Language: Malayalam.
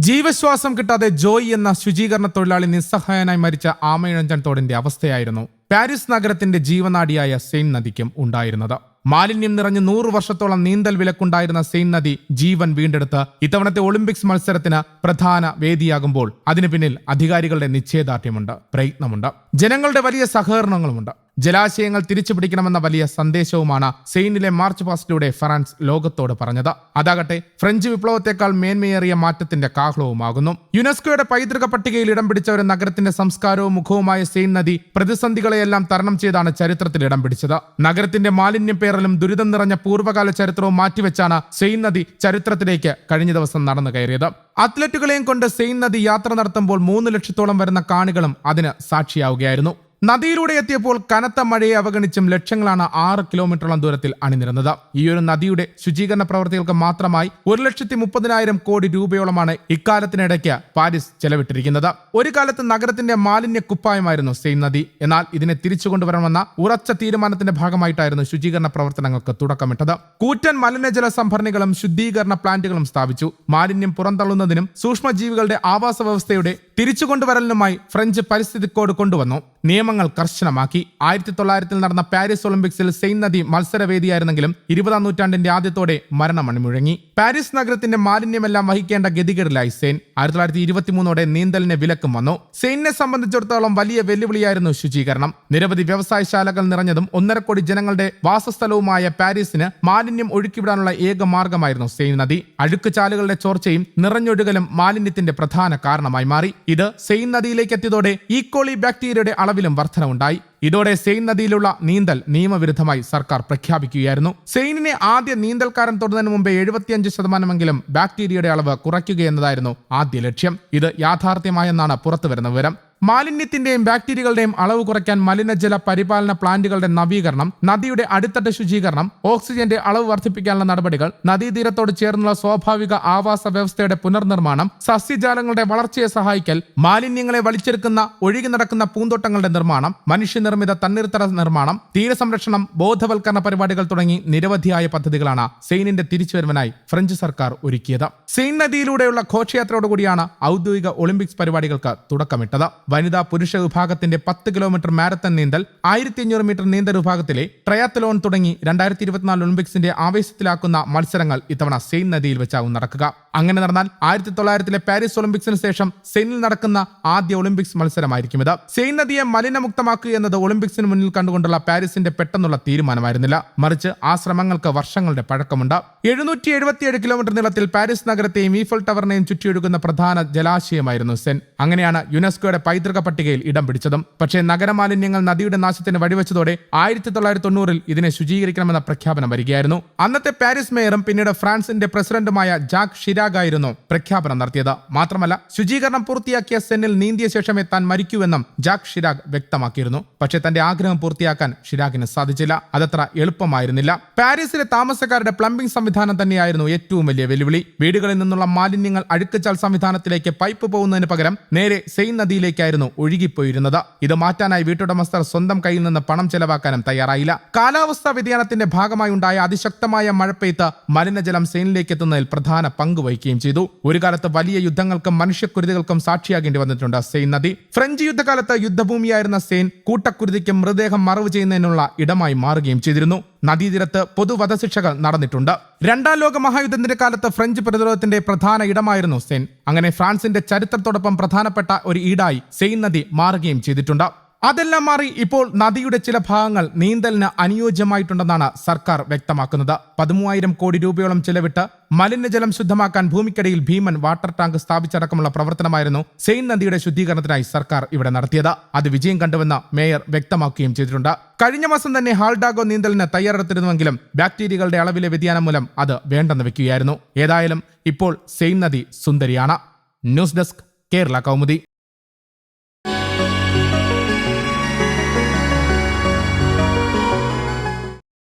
ജീവശ്വാസം കിട്ടാതെ ജോയ് എന്ന ശുചീകരണ തൊഴിലാളി നിസ്സഹായനായി മരിച്ച ആമയിഴഞ്ചൻ തോടിന്റെ അവസ്ഥയായിരുന്നു പാരീസ് നഗരത്തിന്റെ ജീവനാടിയായ സെയിൻ നദിക്കും ഉണ്ടായിരുന്നത്. മാലിന്യം നിറഞ്ഞ് നൂറ് വർഷത്തോളം നീന്തൽ വിലക്കുണ്ടായിരുന്ന സെയിൻ നദി ജീവൻ വീണ്ടെടുത്ത് ഇത്തവണത്തെ ഒളിമ്പിക്സ് മത്സരത്തിന് പ്രധാന വേദിയാകുമ്പോൾ അതിനു പിന്നിൽ അധികാരികളുടെ നിശ്ചയദാർഢ്യമുണ്ട് പ്രയത്നമുണ്ട്. ജനങ്ങളുടെ വലിയ സഹകരണങ്ങളുമുണ്ട്. ജലാശയങ്ങൾ തിരിച്ചു പിടിക്കണമെന്ന വലിയ സന്ദേശവുമാണ് സെയിനിലെ മാർച്ച് പാസ്റ്റിലൂടെ ഫ്രാൻസ് ലോകത്തോട് പറഞ്ഞത്. അതാകട്ടെ ഫ്രഞ്ച് വിപ്ലവത്തെക്കാൾ മേന്മയേറിയ മാറ്റത്തിന്റെ കാഹളവുമാകുന്നു. യുനെസ്കോയുടെ പൈതൃക പട്ടികയിൽ ഇടം പിടിച്ച ഒരു നഗരത്തിന്റെ സംസ്കാരവും മുഖവുമായ സെയിൻ നദി പ്രതിസന്ധികളെയെല്ലാം തരണം ചെയ്താണ് ചരിത്രത്തിൽ ഇടം പിടിച്ചത്. നഗരത്തിന്റെ മാലിന്യം പേറലും ദുരിതം നിറഞ്ഞ പൂർവകാല ചരിത്രവും മാറ്റിവെച്ചാണ് സെയിൻ നദി ചരിത്രത്തിലേക്ക് കഴിഞ്ഞ ദിവസം നടന്നു കയറിയത്. അത്ലറ്റുകളെയും കൊണ്ട് സെയിൻ നദി യാത്ര നടത്തുമ്പോൾ മൂന്ന് ലക്ഷത്തോളം വരുന്ന കാണികളും അതിന് സാക്ഷിയാവുകയായിരുന്നു. നദിയിലൂടെ എത്തിയപ്പോൾ കനത്ത മഴയെ അവഗണിച്ചും ലക്ഷങ്ങളാണ് ആറ് കിലോമീറ്ററോളം ദൂരത്തിൽ അണിനിരുന്നത്. ഈ ഒരു നദിയുടെ ശുചീകരണ പ്രവർത്തികൾക്ക് മാത്രമായി ഒരു ലക്ഷത്തി മുപ്പതിനായിരം കോടി രൂപയോളമാണ് ഇക്കാലത്തിനിടയ്ക്ക് പാരീസ് ചെലവിട്ടിരിക്കുന്നത്. ഒരു കാലത്ത് നഗരത്തിന്റെ മാലിന്യ കുപ്പായമായിരുന്നു സെയിൻ നദി. എന്നാൽ ഇതിനെ തിരിച്ചു കൊണ്ടുവരണമെന്ന ഉറച്ച തീരുമാനത്തിന്റെ ഭാഗമായിട്ടായിരുന്നു ശുചീകരണ പ്രവർത്തനങ്ങൾക്ക് തുടക്കമിട്ടത്. കൂറ്റൻ മലിനജല സംഭരണികളും ശുദ്ധീകരണ പ്ലാന്റുകളും സ്ഥാപിച്ചു. മാലിന്യം പുറന്തള്ളുന്നതിനും സൂക്ഷ്മജീവികളുടെ ആവാസ വ്യവസ്ഥയുടെ തിരിച്ചു കൊണ്ടുവരലിനുമായി ഫ്രഞ്ച് പരിസ്ഥിതി കോഡ് കൊണ്ടുവന്നു. നിയമങ്ങൾ കർശനമാക്കി. ആയിരത്തി തൊള്ളായിരത്തിൽ നടന്ന പാരീസ് ഒളിമ്പിക്സിൽ സെയിൻ നദി മത്സരവേദിയായിരുന്നെങ്കിലും ഇരുപതാം നൂറ്റാണ്ടിന്റെ ആദ്യത്തോടെ മരണമണിമുഴങ്ങി. പാരീസ് നഗരത്തിന്റെ മാലിന്യമെല്ലാം വഹിക്കേണ്ട ഗതികേടിലായി സെയിൻ. ആയിരത്തി തൊള്ളായിരത്തി ഇരുപത്തിമൂന്നോടെ നീന്തലിന് വിലക്കും വന്നു. സെയിനെ സംബന്ധിച്ചിടത്തോളം വലിയ വെല്ലുവിളിയായിരുന്നു ശുചീകരണം. നിരവധി വ്യവസായശാലകൾ നിറഞ്ഞതും ഒന്നര കോടി ജനങ്ങളുടെ വാസസ്ഥലവുമായ പാരീസിന് മാലിന്യം ഒഴുക്കിവിടാനുള്ള ഏക മാർഗമായിരുന്നു സെയിൻ നദി. അഴുക്കുചാലുകളുടെ ചോർച്ചയും നിറഞ്ഞൊഴുകലും മാലിന്യത്തിന്റെ പ്രധാന കാരണമായി മാറി. ഇത് സെയിൻ നദിയിലേക്ക് എത്തിയതോടെ ഈക്കോളി ബാക്ടീരിയയുടെ അളവിലും വർധനവുണ്ടായി ഇതോടെ സെയിൻ നദിയിലുള്ള നീന്തൽ നിയമവിരുദ്ധമായി സർക്കാർ പ്രഖ്യാപിക്കുകയായിരുന്നു. സെയിനിനെ ആദ്യ നീന്തൽക്കാരൻ തൊടുന്നതിന് മുമ്പേ എഴുപത്തിയഞ്ച് ശതമാനമെങ്കിലും ബാക്ടീരിയയുടെ അളവ് കുറയ്ക്കുകയെന്നതായിരുന്നു ആദ്യ ലക്ഷ്യം. ഇത് യാഥാർത്ഥ്യമായെന്നാണ് പുറത്തുവരുന്ന വിവരം. മാലിന്യത്തിന്റെയും ബാക്ടീരിയകളുടെയും അളവ് കുറയ്ക്കാൻ മലിനജല പരിപാലന പ്ലാന്റുകളുടെ നവീകരണം നദിയുടെ അടിത്തട്ട ശുചീകരണം ഓക്സിജന്റെ അളവ് വർദ്ധിപ്പിക്കാനുള്ള നടപടികൾ നദീതീരത്തോട് ചേർന്നുള്ള സ്വാഭാവിക ആവാസ വ്യവസ്ഥയുടെ പുനർനിർമ്മാണം സസ്യജാലങ്ങളുടെ വളർച്ചയെ സഹായിക്കൽ മാലിന്യങ്ങളെ വലിച്ചെടുക്കുന്ന ഒഴുകി നടക്കുന്ന പൂന്തോട്ടങ്ങളുടെ നിർമ്മാണം മനുഷ്യനിർമ്മിത തണ്ണീർത്തട നിർമ്മാണം തീരസംരക്ഷണം ബോധവൽക്കരണ പരിപാടികൾ തുടങ്ങി നിരവധിയായ പദ്ധതികളാണ് സെയിനിന്റെ തിരിച്ചുവരവനായി ഫ്രഞ്ച് സർക്കാർ ഒരുക്കിയത്. സെയിൻ നദിയിലൂടെയുള്ള ഘോഷയാത്രയോടുകൂടിയാണ് ഔദ്യോഗിക ഒളിമ്പിക്സ് പരിപാടികൾക്ക് തുടക്കമിട്ടത്. വനിതാ പുരുഷ വിഭാഗത്തിന്റെ പത്ത് കിലോമീറ്റർ മാരത്തൺ നീന്തൽ ആയിരത്തി അഞ്ഞൂറ് മീറ്റർ നീന്തൽ വിഭാഗത്തിലെ ട്രയാത്തലോൺ തുടങ്ങി രണ്ടായിരത്തി ഇരുപത്തിനാല് ഒളിമ്പിക്സിന്റെ ആവേശത്തിലാക്കുന്ന മത്സരങ്ങൾ ഇത്തവണ സെയിൻ നദിയിൽ വെച്ചാവും നടക്കുക. അങ്ങനെ നടന്നാൽ ആയിരത്തി തൊള്ളായിരത്തിലെ പാരീസ് ഒളിമ്പിക്സിന് ശേഷം സെയിനിൽ നടക്കുന്ന ആദ്യ ഒളിമ്പിക്സ് മത്സരമായിരിക്കും ഇത്. സെയിൻ നദിയെ മലിനമുക്തമാക്കുക എന്നത് ഒളിമ്പിക്സിന് മുന്നിൽ കണ്ടുകൊണ്ടുള്ള പാരീസിന്റെ പെട്ടെന്നുള്ള തീരുമാനമായിരുന്നില്ല. മറിച്ച് ആ ശ്രമങ്ങൾക്ക് വർഷങ്ങളുടെ പഴക്കമുണ്ട്. എഴുന്നൂറ്റി എഴുപത്തിയേഴ് കിലോമീറ്റർ നീളത്തിൽ പാരീസ് നഗരത്തെയും ഈഫൽ ടവറിനെയും ചുറ്റിയൊഴുകുന്ന പ്രധാന ജലാശയമായിരുന്നു സെൻ അങ്ങനെയാണ് യുനെസ്കോയുടെ പട്ടികയിൽ ഇടം പിടിച്ചതും. പക്ഷേ നഗരമാലിന്യങ്ങൾ നദിയുടെ നാശത്തിന് വഴിവെച്ചതോടെ ആയിരത്തി തൊള്ളായിരത്തി തൊണ്ണൂറിൽ ഇതിനെ ശുചീകരിക്കണമെന്ന പ്രഖ്യാപനം വരികയായിരുന്നു. അന്നത്തെ പാരീസ് മേയറും പിന്നീട് ഫ്രാൻസിന്റെ പ്രസിഡന്റുമായ ജാക് ഷിരാഗ് ആയിരുന്നു പ്രഖ്യാപനം നടത്തിയത്. മാത്രമല്ല ശുചീകരണം പൂർത്തിയാക്കിയ സെന്നിൽ നീന്തിയ ശേഷമേ താൻ മരിക്കൂവെന്നും ജാക് ഷിരാഗ് വ്യക്തമാക്കിയിരുന്നു. പക്ഷേ തന്റെ ആഗ്രഹം പൂർത്തിയാക്കാൻ ഷിരാഗിന് സാധിച്ചില്ല. അതത്ര എളുപ്പമായിരുന്നില്ല. പാരീസിലെ താമസക്കാരുടെ പ്ലംബിംഗ് സംവിധാനം തന്നെയായിരുന്നു ഏറ്റവും വലിയ വെല്ലുവിളി. വീടുകളിൽ നിന്നുള്ള മാലിന്യങ്ങൾ അഴുക്കച്ചാൽ സംവിധാനത്തിലേക്ക് പൈപ്പ് പോകുന്നതിന് പകരം നേരെ സെയിൻ നദിയിലേക്കായിരുന്നു ഒഴുകിപ്പോയിരുന്നത്. ഇത് മാറ്റാനായി വീട്ടുടമസ്ഥർ സ്വന്തം കയ്യിൽ നിന്ന് പണം ചെലവാക്കാനും തയ്യാറായില്ല. കാലാവസ്ഥാ വ്യതിയാനത്തിന്റെ ഭാഗമായി ഉണ്ടായ അതിശക്തമായ മഴപ്പെയ്ത്ത് മലിനജലം സെയിനിലേക്ക് എത്തുന്നതിൽ പ്രധാന പങ്ക് വഹിക്കുകയും ചെയ്തു. ഒരു കാലത്ത് വലിയ യുദ്ധങ്ങൾക്കും മനുഷ്യക്കുരുതികൾക്കും സാക്ഷിയാകേണ്ടി വന്നിട്ടുണ്ട് സെയിൻ നദി. ഫ്രഞ്ച് യുദ്ധകാലത്ത് യുദ്ധഭൂമിയായിരുന്ന സെയിൻ കൂട്ടക്കുരുതിക്കും മൃതദേഹം മറവ് ചെയ്യുന്നതിനുള്ള ഇടമായി മാറുകയും ചെയ്തിരുന്നു. നദീതീരത്ത് പൊതുവധശിക്ഷകൾ നടന്നിട്ടുണ്ട്. രണ്ടാം ലോക മഹായുദ്ധത്തിന്റെ കാലത്ത് ഫ്രഞ്ച് പ്രതിരോധത്തിന്റെ പ്രധാന ഇടമായിരുന്നു സെയിൻ അങ്ങനെ ഫ്രാൻസിന്റെ ചരിത്രത്തോടൊപ്പം പ്രധാനപ്പെട്ട ഒരു ഈടായി സെയിൻ നദി മാറുകയും ചെയ്തിട്ടുണ്ട്. അതെല്ലാം മാറി ഇപ്പോൾ നദിയുടെ ചില ഭാഗങ്ങൾ നീന്തലിന് അനുയോജ്യമായിട്ടുണ്ടെന്നാണ് സർക്കാർ വ്യക്തമാക്കുന്നത്. പതിമൂവായിരം കോടി രൂപയോളം ചെലവിട്ട് മലിനജലം ശുദ്ധമാക്കാൻ ഭൂമിക്കടിയിൽ ഭീമൻ വാട്ടർ ടാങ്ക് സ്ഥാപിച്ചടക്കമുള്ള പ്രവർത്തനമായിരുന്നു സെയിൻ നദിയുടെ ശുദ്ധീകരണത്തിനായി സർക്കാർ ഇവിടെ നടത്തിയത്. അത് വിജയം കണ്ടുവെന്ന് മേയർ വ്യക്തമാക്കുകയും ചെയ്തിട്ടുണ്ട്. കഴിഞ്ഞ മാസം തന്നെ ഹാൾഡാഗോ നീന്തലിന് തയ്യാറെടുത്തിരുന്നുവെങ്കിലും ബാക്ടീരിയകളുടെ അളവിലെ വ്യതിയാനം മൂലം അത് വേണ്ടെന്ന് വെക്കുകയായിരുന്നു. ഏതായാലും ഇപ്പോൾ സെയിൻ നദി സുന്ദരിയാണ്. News desk Kerala Kaumudi.